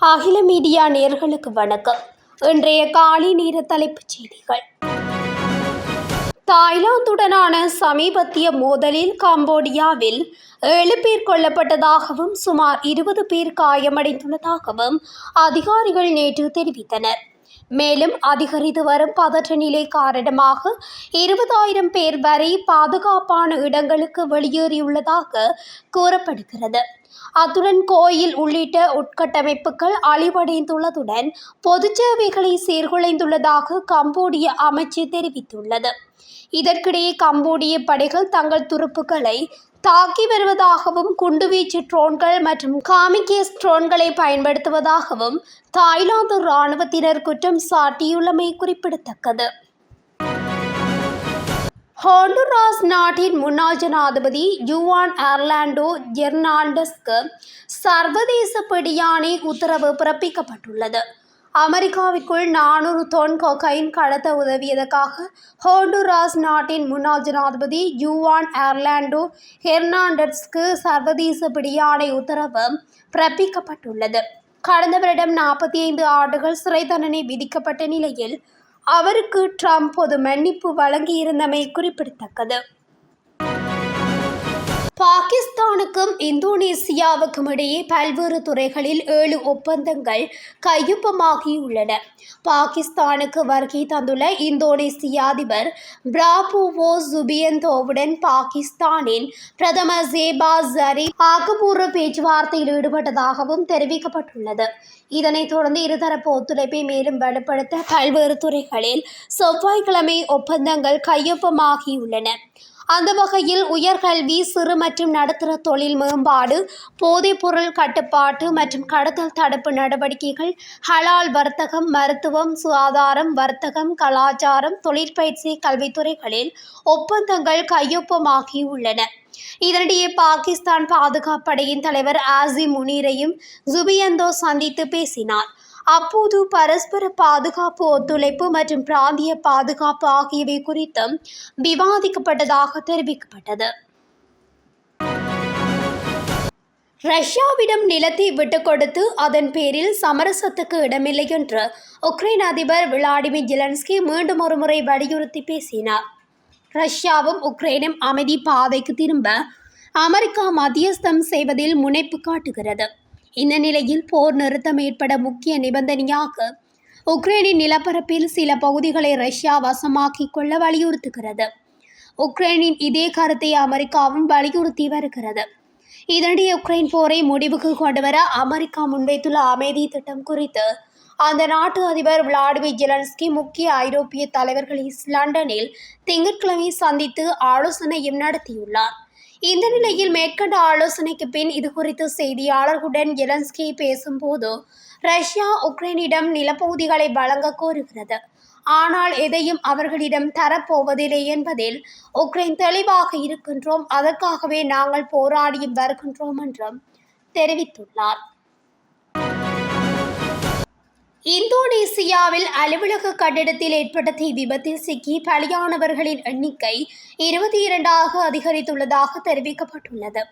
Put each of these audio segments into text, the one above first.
அகில மீடியா நேர்களுக்கு வணக்கம். இன்றைய காலை நேர தலைப்புச் செய்திகள். தாய்லாந்துடனான சமீபத்திய மோதலில் கம்போடியாவில் ஏழு பேர் கொல்லப்பட்டதாகவும் சுமார் இருபது பேர் காயமடைந்துள்ளதாகவும் அதிகாரிகள் நேற்று தெரிவித்தனர். மேலும் அதிகரித்து வரும் பதற்ற நிலை காரணமாக இருபதாயிரம் பேர் வரை பாதுகாப்பான இடங்களுக்கு வெளியேறியுள்ளதாக கூறப்படுகிறது. அத்துடன் கோயில் உள்ளிட்ட உட்கட்டமைப்புகள் அழிவடைந்துள்ளதுடன் பொது சேவைகளை சீர்குலைந்துள்ளதாக கம்போடிய அமைச்சு தெரிவித்துள்ளது. இதற்கிடையே கம்போடிய படைகள் தங்கள் துருப்புக்களை தாக்கி வருவதாகவும் குண்டுவீச்சு ட்ரோன்கள் மற்றும் காமிகேஸ் ட்ரோன்களை பயன்படுத்துவதாகவும் தாய்லாந்து இராணுவத்தினர் குற்றம் சாட்டியுள்ளமை குறிப்பிடத்தக்கது. ஹோண்டுராஸ் நாட்டின் முன்னாள் ஜனாதிபதி யுவான் அர்லாண்டோ ஜெர்னால்டஸ்க்கு சர்வதேச பிடியாணை உத்தரவு பிறப்பிக்கப்பட்டுள்ளது. அமெரிக்காவிற்குள் நானூறு தொன் கொக்கைன் கடத்த உதவியதற்காக ஹோண்டுராஸ் நாட்டின் முன்னாள் ஜனாதிபதி யுவான் ஆர்லாண்டோ ஹெர்னாண்டஸ்க்கு சர்வதேச பிடியாணை உத்தரவு பிறப்பிக்கப்பட்டுள்ளது. கடந்த வருடம் நாற்பத்தி ஐந்து ஆண்டுகள் சிறை தண்டனை விதிக்கப்பட்ட நிலையில் அவருக்கு ட்ரம்ப் பொது மன்னிப்பு வழங்கியிருந்தமை குறிப்பிடத்தக்கது. பாகிஸ்தானுக்கும் இந்தோனேசியாவுக்கும் இடையே பல்வேறு துறைகளில் ஏழு ஒப்பந்தங்கள் கையொப்பமாகியுள்ளன. பாகிஸ்தானுக்கு வருகை தந்துள்ள இந்தோனேசிய அதிபர் பிராபுவோ சுபியந்தோவுடன் பாகிஸ்தானின் பிரதமர் ஜேபா ஜரீப் ஆக்கப்பூர்வ பேச்சுவார்த்தையில் ஈடுபட்டதாகவும் தெரிவிக்கப்பட்டுள்ளது. இதனைத் தொடர்ந்து இருதரப்பு ஒத்துழைப்பை மேலும் வலுப்படுத்த பல்வேறு துறைகளில் செவ்வாய்க்கிழமை ஒப்பந்தங்கள் கையொப்பமாகியுள்ளன. அந்த வகையில் உயர்கல்வி சிறு மற்றும் நடுத்தர தொழில் மேம்பாடு போதைப்பொருள் கட்டுப்பாட்டு மற்றும் கடத்தல் தடுப்பு நடவடிக்கைகள் ஹலால் வர்த்தகம் மருத்துவம் சுகாதாரம் வர்த்தகம் கலாச்சாரம் தொழிற்பயிற்சி கல்வித்துறைகளில் ஒப்பந்தங்கள் கையொப்பமாகியுள்ளன. இதனிடையே பாகிஸ்தான் பாதுகாப்படையின் தலைவர் ஆசிம் முனீரையும் ஜுபியந்தோ சந்தித்து பேசினார். அப்போது பரஸ்பர பாதுகாப்பு ஒத்துழைப்பு மற்றும் பிராந்திய பாதுகாப்பு ஆகியவை குறித்தும் விவாதிக்கப்பட்டதாக தெரிவிக்கப்பட்டது. ரஷ்யாவிடம் நிலத்தை விட்டுக் கொடுத்து அதன் பேரில் சமரசத்துக்கு இடமில்லை என்று உக்ரைன் அதிபர் விளாடிமிர் ஜெலன்ஸ்கி மீண்டும் ஒருமுறை வலியுறுத்தி பேசினார். ரஷ்யாவும் உக்ரைனும் அமைதி பாதைக்கு திரும்ப அமெரிக்கா மத்தியஸ்தம் செய்வதில் முனைப்பு காட்டுகிறது. இந்த நிலையில் போர் நிறுத்தம் ஏற்பட முக்கிய நிபந்தனையாக உக்ரைனின் நிலப்பரப்பில் சில பகுதிகளை ரஷ்யா வசமாக்கிக் கொள்ள வலியுறுத்துகிறது. உக்ரைனின் இதே கருத்தை அமெரிக்காவும் வலியுறுத்தி வருகிறது. இதனிடையே உக்ரைன் போரை முடிவுக்கு கொண்டுவர அமெரிக்கா முன்வைத்துள்ள அமைதி திட்டம் குறித்து அந்த நாட்டு அதிபர் விளாடிமிர் ஜெலன்ஸ்கி முக்கிய ஐரோப்பிய தலைவர்களை லண்டனில் திங்கட்கிழமை சந்தித்து ஆலோசனையும் நடத்தியுள்ளார். இந்த நிலையில் மேற்கண்ட ஆலோசனைக்கு பின் இது குறித்து செய்தியாளர்களுடன் எலன்ஸ்கி பேசும்போது ரஷ்யா உக்ரைனிடம் நிலப்பகுதிகளை வழங்க கோருகிறது. ஆனால் எதையும் அவர்களிடம் தரப்போவதில்லை என்பதில் உக்ரைன் தெளிவாக இருக்கின்றோம். அதற்காகவே நாங்கள் போராடியும் வருகின்றோம் என்றும் தெரிவித்துள்ளார். இந்தோனேசியாவில் அலுவலக கட்டிடத்தில் ஏற்பட்ட தீ விபத்தில் சிக்கி பலியானவர்களின் எண்ணிக்கை இருபத்தி இரண்டாக அதிகரித்துள்ளதாக தெரிவிக்கப்பட்டுள்ளது.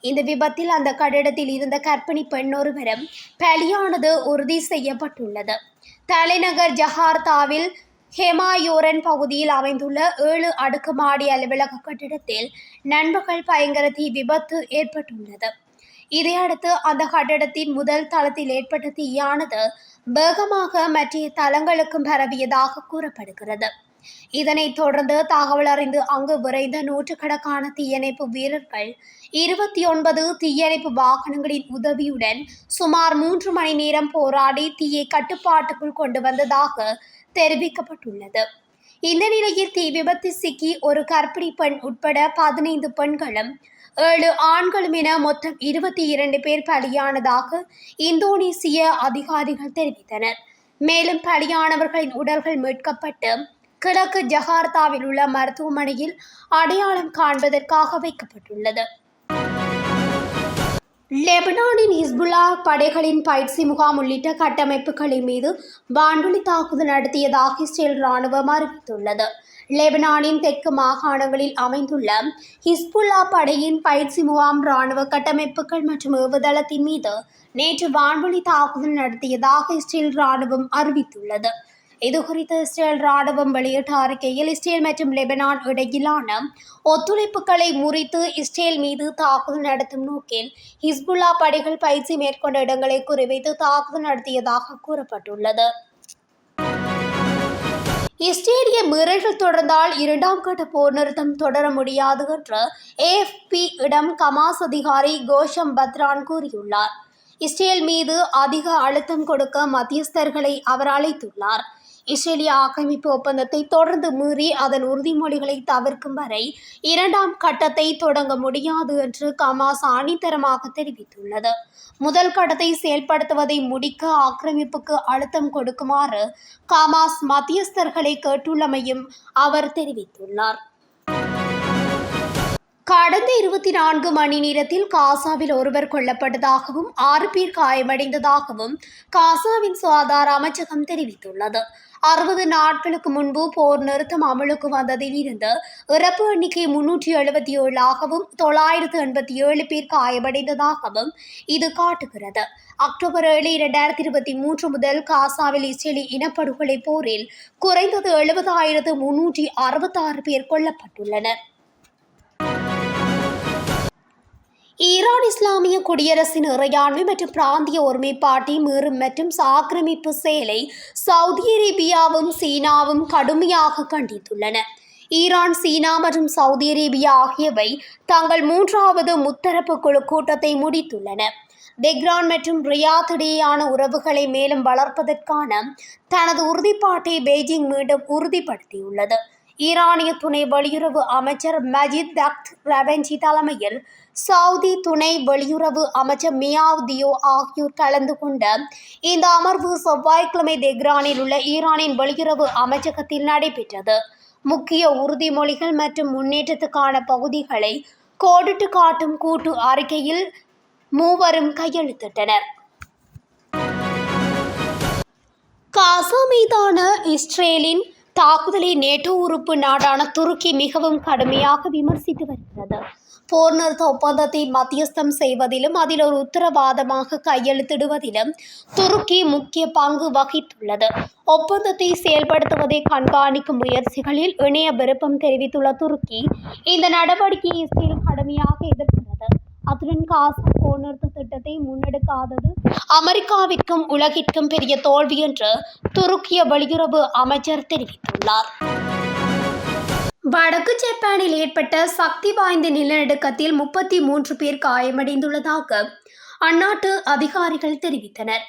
இந்த விபத்தில் அந்த கட்டிடத்தில் இருந்த கர்ப்பிணி பெண் ஒருவரும் பலியானது உறுதி செய்யப்பட்டுள்ளது. தலைநகர் ஜகார்த்தாவில் ஹெமாயோரன் பகுதியில் அமைந்துள்ள ஏழு அடுக்குமாடி அலுவலக கட்டிடத்தில் நண்பகல் பயங்கர தீ விபத்து ஏற்பட்டுள்ளது. இதையடுத்து அந்த கட்டடத்தின் முதல் தளத்தில் ஏற்பட்ட தீயானது வேகமாக மற்ற தளங்களுக்கும் பரவியதாக கூறப்படுகிறது. இதனைத் தொடர்ந்து தகவல் அறிந்து அங்கு விரைந்த நூற்றுக்கணக்கான தீயணைப்பு வீரர்கள் இருபத்தி ஒன்பது தீயணைப்பு வாகனங்களின் உதவியுடன் சுமார் மூன்று மணி நேரம் போராடி தீயை கட்டுப்பாட்டுக்குள் கொண்டு வந்ததாக தெரிவிக்கப்பட்டுள்ளது. இந்த நிலையில் தீ விபத்து சிக்கி ஒரு கர்ப்பிணி பெண் உட்பட பதினைந்து பெண்களும் ஏழு ஆண்களும் என மொத்தம் இருபத்தி இரண்டு பேர் பலியானதாக இந்தோனேசிய அதிகாரிகள் தெரிவித்தனர். மேலும் பலியானவர்களின் உடல்கள் மீட்கப்பட்டு கிழக்கு ஜகார்த்தாவில் உள்ள மருத்துவமனையில் அடையாளம் காண்பதற்காக வைக்கப்பட்டுள்ளது. லெபனானின் ஹிஸ்புல்லா படைகளின் பயிற்சி முகாம் உள்ளிட்ட கட்டமைப்புகளின் மீது வான்வெளி தாக்குதல் நடத்தியதாக இஸ்ரேல் ராணுவம் அறிவித்துள்ளது. லெபனானின் தெற்கு மாகாணங்களில் அமைந்துள்ள ஹிஸ்புல்லா படையின் பயிற்சி முகாம் ராணுவ கட்டமைப்புகள் மற்றும் ஏவுதளத்தின் மீது நேற்று வான்வெளி தாக்குதல் நடத்தியதாக இஸ்ரேல் ராணுவம் அறிவித்துள்ளது. இதுகுறித்து இஸ்ரேல் ராணுவம் வெளியிட்ட அறிக்கையில் இஸ்ரேல் மற்றும் லெபனான் இடையிலான ஒத்துழைப்புகளை முறித்து இஸ்ரேல் மீது தாக்குதல் நடத்தும் நோக்கில் ஹிஸ்புல்லா படைகள் பயிற்சி மேற்கொண்ட இடங்களை குறிவைத்து தாக்குதல் நடத்தியதாக கூறப்பட்டுள்ளது. இஸ்ரேலிய மீறல்கள் தொடர்ந்தால் இரண்டாம் கட்ட போர் நிறுத்தம் தொடர முடியாது என்று ஏஎஃப்பி இடம் கமாஸ் அதிகாரி கோஷம் பத்ரான் கூறியுள்ளார். இஸ்ரேல் மீது அதிக அழுத்தம் கொடுக்க மத்தியஸ்தர்களை அவர் அழைத்துள்ளார். இஸ்ரேலிய ஆக்கிரமிப்பு ஒப்பந்தத்தை தொடர்ந்து மீறி அதன் உறுதிமொழிகளை தவிர்க்கும் வரை இரண்டாம் கட்டத்தை தொடங்க முடியாது என்று கமாஸ் ஆணித்தரமாக தெரிவித்துள்ளது. முதல் கட்டத்தை செயல்படுத்துவதை முடிக்க ஆக்கிரமிப்புக்கு அழுத்தம் கொடுக்குமாறு கமாஸ் மத்தியஸ்தர்களை கேட்டுள்ளமையும் அவர் தெரிவித்துள்ளார். கடந்த இருபத்தி நான்கு மணி நேரத்தில் காசாவில் ஒருவர் கொல்லப்பட்டதாகவும் ஆறு பேர் காயமடைந்ததாகவும் காசாவின் சுகாதார அமைச்சகம் தெரிவித்துள்ளது. அறுபது நாட்களுக்கு முன்பு போர் நிறுத்தம் அமலுக்கு வந்ததில் இருந்து இறப்பு எண்ணிக்கை முன்னூற்றி எழுபத்தி ஏழாகவும் தொள்ளாயிரத்து எண்பத்தி ஏழு பேர் காயமடைந்ததாகவும் இது காட்டுகிறது. அக்டோபர் ஏழு இரண்டாயிரத்தி இருபத்தி மூன்று முதல் காசாவில் இஸ்ரேலி இனப்படுகொலை போரில் குறைந்தது எழுபதாயிரத்து முன்னூற்றி அறுபத்தாறு பேர் கொல்லப்பட்டுள்ளனர். ஈரான் இஸ்லாமிய குடியரசின் இறையாண்மை மற்றும் பிராந்திய ஒருமைப்பாட்டை மீறும் மற்றும் ஆக்கிரமிப்பு செயலை சவுதி அரேபியாவும் சீனாவும் கடுமையாக கண்டித்துள்ளன. ஈரான் சீனா மற்றும் சவுதி அரேபியா ஆகியவை தங்கள் மூன்றாவது முத்தரப்பு குழு கூட்டத்தை முடித்துள்ளன. தெஹ்ரான் மற்றும் ரியாத் இடையேயான உறவுகளை மேலும் வளர்ப்பதற்கான தனது உறுதிப்பாட்டை பெய்ஜிங் மீண்டும் உறுதிப்படுத்தியுள்ளது. ஈரானிய துணை வெளியுறவு அமைச்சர் மஜித் தக்த் ரவென்சி தலைமையில் சவுதி துணை வெளியுறவு அமைச்சர் மியாவ் தியோ ஆகியோர் கலந்து கொண்ட இந்த அமர்வு செவ்வாய்க்கிழமை தெஹ்ரானில் உள்ள ஈரானின் வெளியுறவு அமைச்சகத்தில் நடைபெற்றது. முக்கிய உறுதிமொழிகள் மற்றும் முன்னேற்றத்துக்கான பகுதிகளை கோடிட்டு காட்டும் கூட்டு அறிக்கையில் மூவரும் கையெழுத்திட்டனர். காசா மீதான இஸ்ரேலின் தாக்குதலை நேட்டோ உறுப்பு நாடான துருக்கி மிகவும் கடுமையாக விமர்சித்து வருகிறது. போர் நிறுத்த ஒப்பந்தத்தை மத்தியஸ்தம் செய்வதிலும் அதில் ஒரு உத்தரவாதமாக கையெழுத்திடுவதிலும் துருக்கி முக்கிய பங்கு வகித்துள்ளது. ஒப்பந்தத்தை செயல்படுத்துவதை கண்காணிக்கும் முயற்சிகளில் இணைய விருப்பம் தெரிவித்துள்ள துருக்கி இந்த நடவடிக்கையை இஸ்ரேல் கடுமையாக எதிர்க்கிறது அத்துடன் காசா போர் திட்டத்தை முன்னெடுக்காதது. அமெரிக்காவிற்கும் உலகிற்கும் பெரிய தோல்வி என்று துருக்கிய வெளியுறவு அமைச்சர் தெரிவித்துள்ளார். வடக்கு ஜப்பானில் ஏற்பட்ட சக்தி வாய்ந்த நிலநடுக்கத்தில் முப்பத்தி மூன்று பேர் காயமடைந்துள்ளதாக அந்நாட்டு அதிகாரிகள் தெரிவித்தனர்.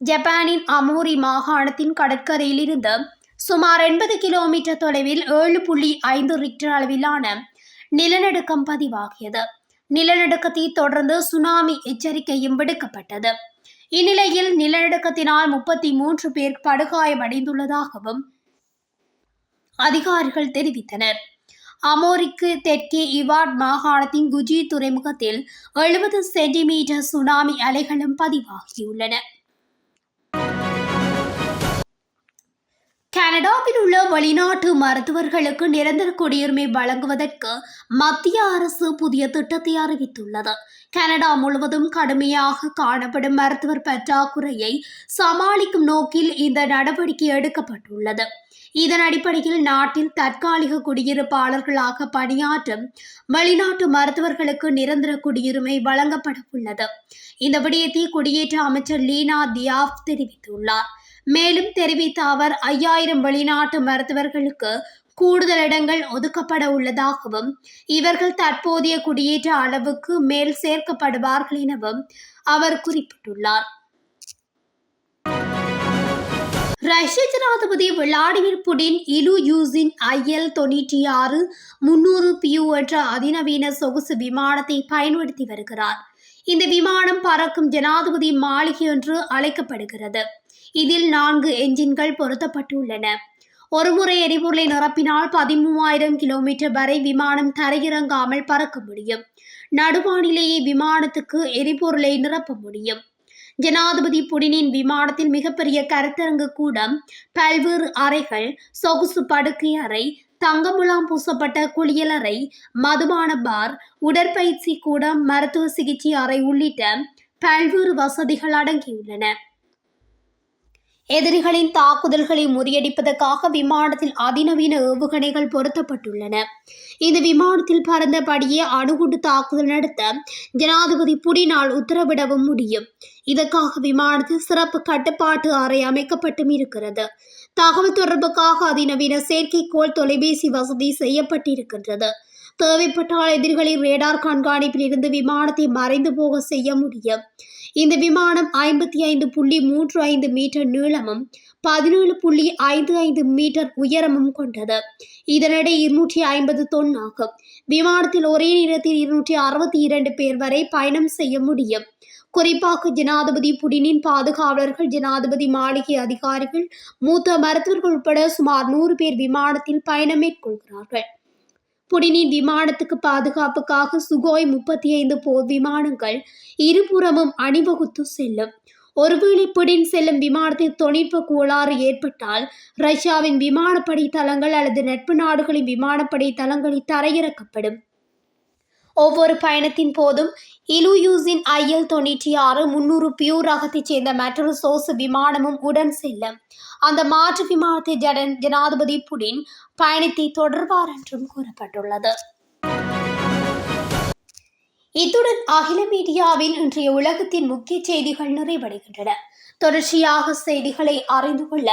ஜப்பானின் அமோரி மாகாணத்தின் கடற்கரையில் இருந்து சுமார் எண்பது கிலோமீட்டர் தொலைவில் ஏழு புள்ளி ஐந்து ரிக்டர் அளவிலான நிலநடுக்கம் பதிவாகியது. நிலநடுக்கத்தை தொடர்ந்து சுனாமி எச்சரிக்கையும் விடுக்கப்பட்டது. இந்நிலையில் நிலநடுக்கத்தினால் முப்பத்தி மூன்று பேர் படுகாயமடைந்துள்ளதாகவும் அதிகாரிகள் தெரிவித்தனர். அமோரிக்கு தெற்கே இவாட் மாகாணத்தின் குஜி துறைமுகத்தில் எழுபது சென்டிமீட்டர் சுனாமி அலைகளும் பதிவாகியுள்ளன. கனடாவில் உள்ள வெளிநாட்டு மருத்துவர்களுக்கு நிரந்தர குடியுரிமை வழங்குவதற்கு மத்திய அரசு புதிய திட்டத்தை அறிவித்துள்ளது. கனடா முழுவதும் கடுமையாக காணப்படும் மருத்துவர் பற்றாக்குறையை சமாளிக்கும் நோக்கில் இந்த நடவடிக்கை எடுக்கப்பட்டுள்ளது. இதன் அடிப்படையில் நாட்டில் தற்காலிக குடியிருப்பாளர்களாக பணியாற்றும் வெளிநாட்டு மருத்துவர்களுக்கு நிரந்தர குடியுரிமை வழங்கப்பட உள்ளது இந்த விடயத்தை குடியேற்ற அமைச்சர் லீனா தியாப் தெரிவித்துள்ளார். மேலும் தெரிவித்த அவர் ஐயாயிரம் வெளிநாட்டு மருத்துவர்களுக்கு கூடுதல் இடங்கள் ஒதுக்கப்பட உள்ளதாகவும் இவர்கள் தற்போதைய குடியேற்ற அளவுக்கு மேல் சேர்க்கப்படுவார்கள் எனவும் அவர் குறிப்பிட்டுள்ளார். ரஷ்ய ஜனாதிபதி Vladimir Putin Ilyushin IL தொண்ணூற்றி ஆறு முன்னூறு பியூ என்ற அதிநவீன சொகுசு விமானத்தை பயன்படுத்தி வருகிறார். இந்த விமானம் பறக்கும் ஜனாதிபதி மாளிகை என்று அழைக்கப்படுகிறது. இதில் நான்கு என்ஜின்கள் பொருத்தப்பட்டுள்ளன. ஒருமுறை எரிபொருளை நிரப்பினால் பதிமூவாயிரம் கிலோமீட்டர் வரை விமானம் தரையிறங்காமல் பறக்க முடியும். நடுவானிலேயே விமானத்துக்கு எரிபொருளை நிரப்ப முடியும். ஜனாதிபதி புடினின் விமானத்தில் மிகப்பெரிய கருத்தரங்கு கூடம் பல்வேறு அறைகள் சொகுசு படுக்கை அறை தங்கமுலாம் பூசப்பட்ட குளியலறை மதுபான பார் உடற்பயிற்சி கூடம் மருத்துவ சிகிச்சை அறை உள்ளிட்ட பல்வேறு வசதிகள் அடங்கியுள்ளன. எதிரிகளின் தாக்குதல்களை முறியடிப்பதற்காக விமானத்தில் அதிநவீன ஏவுகணைகள் பொருத்தப்பட்டுள்ளன. இந்த விமானத்தில் பறந்தபடியே அணுகுண்டு தாக்குதல் நடத்த ஜனாதிபதி புடினால் உத்தரவிடவும் முடியும். இதற்காக விமானத்தில் சிறப்பு கட்டுப்பாட்டு அறை அமைக்கப்பட்டும் இருக்கிறது. தகவல் தொடர்புக்காக அதிநவீன செயற்கைக்கோள் தொலைபேசி வசதி செய்யப்பட்டிருக்கின்றது. தேவைப்பட்டால் எதிரிகளின் ரேடார் கண்காணிப்பில் இருந்து விமானத்தை மறைந்து போக செய்ய முடியும். இந்த விமானம் ஐம்பத்தி ஐந்து புள்ளி மூன்று ஐந்து மீட்டர் நீளமும் பதினேழு புள்ளி ஐந்து ஐந்து மீட்டர் உயரமும் கொண்டது. இதனிடையே இருநூற்றி ஐம்பது தொன் ஆகும். விமானத்தில் ஒரே நேரத்தில் இருநூற்றி அறுபத்தி இரண்டு பேர் வரை பயணம் செய்ய முடியும். குறிப்பாக ஜனாதிபதி புடினின் பாதுகாவலர்கள் ஜனாதிபதி மாளிகை அதிகாரிகள் மூத்த மருத்துவர்கள் உட்பட சுமார் நூறு பேர் விமானத்தில் பயணம் மேற்கொள்கிறார்கள். புடினின் விமானத்துக்கு பாதுகாப்புக்காக சுகோய் முப்பத்தி ஐந்து போர் விமானங்கள் இருபுறமும் அணிவகுத்து செல்லும். ஒருவேளை புடின் செல்லும் விமானத்தில் தொழில்நுட்ப கோளாறு ஏற்பட்டால் ரஷ்யாவின் விமானப்படை தளங்கள் அல்லது நட்பு நாடுகளின் விமானப்படை தளங்களில் தரையிறக்கப்படும். ஒவ்வொரு பயணத்தின் போதும் இலுயூசின் ஐஎல் தொண்ணூற்றி ஆறு முன்னூறு பியூர் ரகத்தைச் சேர்ந்த மற்றொரு சோசு விமானமும் உடன் செல்லும். அந்த மாற்று விமானத்தை ஜடன் ஜனாதிபதி புடின் பயணத்தை தொடர்வார் என்றும் கூறப்பட்டுள்ளது. இத்துடன் அகில மீடியாவின் இன்றைய உலகத்தின் முக்கிய செய்திகள் நிறைவடைகின்றன. தொடர்ச்சியாக செய்திகளை அறிந்து கொள்ள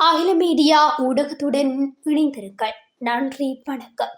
அகில மீடியா ஊடகத்துடன் இணைந்திருங்கள். நன்றி வணக்கம்.